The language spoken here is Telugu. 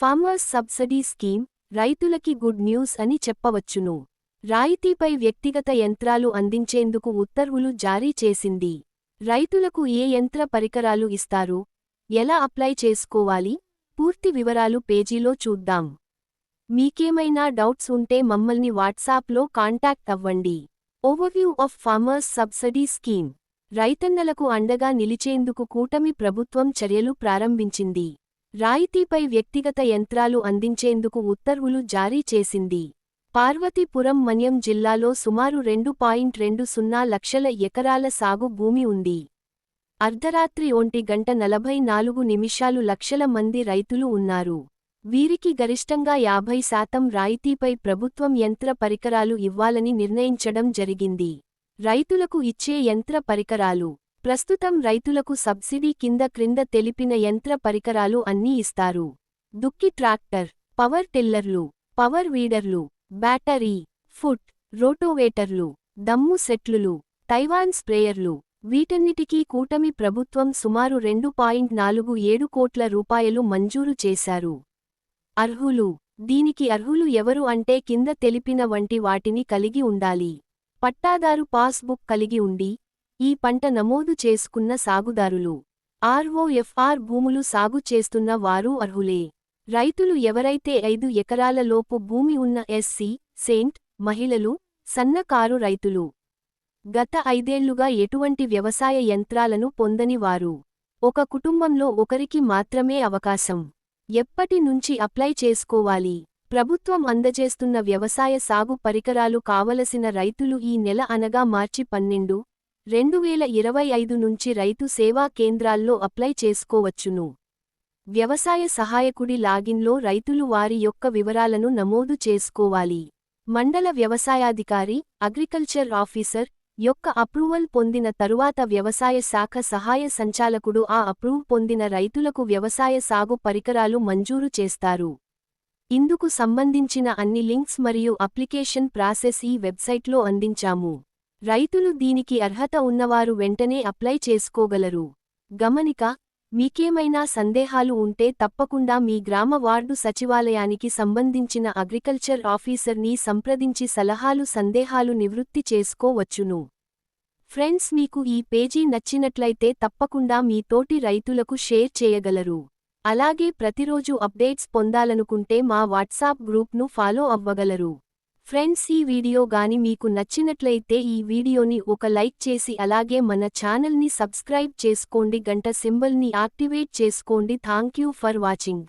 ఫార్మర్స్ సబ్సిడీ స్కీమ్ రైతులకి గుడ్ న్యూస్ అని చెప్పవచ్చును. రాయితీపై వ్యక్తిగత యంత్రాలు అందించేందుకు ఉత్తర్వులు జారీ చేసింది. రైతులకు ఏ యంత్ర పరికరాలు ఇస్తారు? ఎలా అప్లై చేసుకోవాలి? పూర్తి వివరాలు పేజీలో చూద్దాం. మీకేమైనా డౌట్స్ ఉంటే మమ్మల్ని వాట్సాప్లో కాంటాక్ట్ అవ్వండి. Overview of farmers subsidy scheme రైతన్నలకు అండగా నిలిచేందుకు కూటమి ప్రభుత్వం చర్యలు ప్రారంభించింది. రాయితీపై వ్యక్తిగత యంత్రాలు అందించేందుకు ఉత్తర్వులు జారీ చేసింది. పార్వతీపురం మన్యం జిల్లాలో సుమారు రెండు పాయింట్ రెండు సున్నా లక్షల ఎకరాల సాగు భూమి ఉంది. అర్ధరాత్రి ఒంటి గంట నలభై నాలుగు నిమిషాలు లక్షల మంది రైతులు ఉన్నారు. వీరికి గరిష్టంగా యాభై శాతం రాయితీపై ప్రభుత్వం యంత్ర పరికరాలు ఇవ్వాలని నిర్ణయించడం జరిగింది. రైతులకు ఇచ్చే యంత్ర పరికరాలు ప్రస్తుతం రైతులకు సబ్సిడీ కింద క్రింద తెలిపిన యంత్ర పరికరాలు అన్నీ ఇస్తారు. దుక్కి ట్రాక్టర్ పవర్ టిల్లర్లు పవర్ వీడర్లు బ్యాటరీ ఫుట్ రోటోవేటర్లు దమ్ము సెట్లులు తైవాన్ స్ప్రేయర్లు వీటన్నిటికీ కూటమి ప్రభుత్వం సుమారు రెండు పాయింట్ నాలుగు ఏడు కోట్ల రూపాయలు మంజూరు చేశారు. అర్హులు దీనికి అర్హులు ఎవరు అంటే కింద తెలిపిన వంటి వాటిని కలిగి ఉండాలి. పట్టాదారు పాస్బుక్ కలిగి ఉండి ఈ పంట నమోదు చేసుకున్న సాగుదారులు. ఆర్ఓఎఫ్ఆర్ భూములు సాగు చేస్తున్న వారు అర్హులే. రైతులు ఎవరైతే ఐదు ఎకరాల లోపు భూమి ఉన్న ఎస్సీ సెయింట్ మహిళలు సన్నకారు రైతులు. గత ఐదేళ్ళుగా ఎటువంటి వ్యవసాయ యంత్రాలను పొందని వారు. ఒక కుటుంబంలో ఒకరికి మాత్రమే అవకాశం. ఎప్పటి నుంచి అప్లై చేసుకోవాలి? ప్రభుత్వం అందజేస్తున్న వ్యవసాయ సాగు పరికరాలు కావలసిన రైతులు ఈ నెల అనగా మార్చి పన్నెండు రెండు వేల ఇరవై ఐదు నుంచి రైతు సేవా కేంద్రాల్లో అప్లై చేసుకోవచ్చును. వ్యవసాయ సహాయకుడి లాగిన్లో రైతులు వారి యొక్క వివరాలను నమోదు చేసుకోవాలి. మండల వ్యవసాయాధికారి అగ్రికల్చర్ ఆఫీసర్ యొక్క అప్రూవల్ పొందిన తరువాత వ్యవసాయ శాఖ సహాయ సంచాలకుడు ఆ అప్రూవ్ పొందిన రైతులకు వ్యవసాయ సాగు పరికరాలు మంజూరు చేస్తారు. ఇందుకు సంబంధించిన అన్ని లింక్స్ మరియు అప్లికేషన్ ప్రాసెస్ ఈ వెబ్సైట్లో అందించాము. రైతులు దీనికి అర్హత ఉన్నవారు వెంటనే అప్లై చేసుకోగలరు. గమనిక మీకేమైనా సందేహాలు ఉంటే తప్పకుండా మీ గ్రామ వార్డు సచివాలయానికి సంబంధించిన అగ్రికల్చర్ ఆఫీసర్ని సంప్రదించి సలహాలు సందేహాలు నివృత్తి చేసుకోవచ్చును. ఫ్రెండ్స్ మీకు ఈ పేజీ నచ్చినట్లయితే తప్పకుండా మీ తోటి రైతులకు షేర్ చేయగలరు. అలాగే ప్రతిరోజు అప్డేట్స్ పొందాలనుకుంటే మా వాట్సాప్ గ్రూప్ను ఫాలో అవ్వగలరు. ఫ్రెండ్స్ ఈ వీడియో గాని మీకు నచ్చినట్లయితే ఈ వీడియోని ఒక లైక్ చేసి అలాగే మన ఛానల్ని సబ్స్క్రైబ్ చేసుకోండి గంట సింబల్ని యాక్టివేట్ చేసుకోండి. Thank you for watching.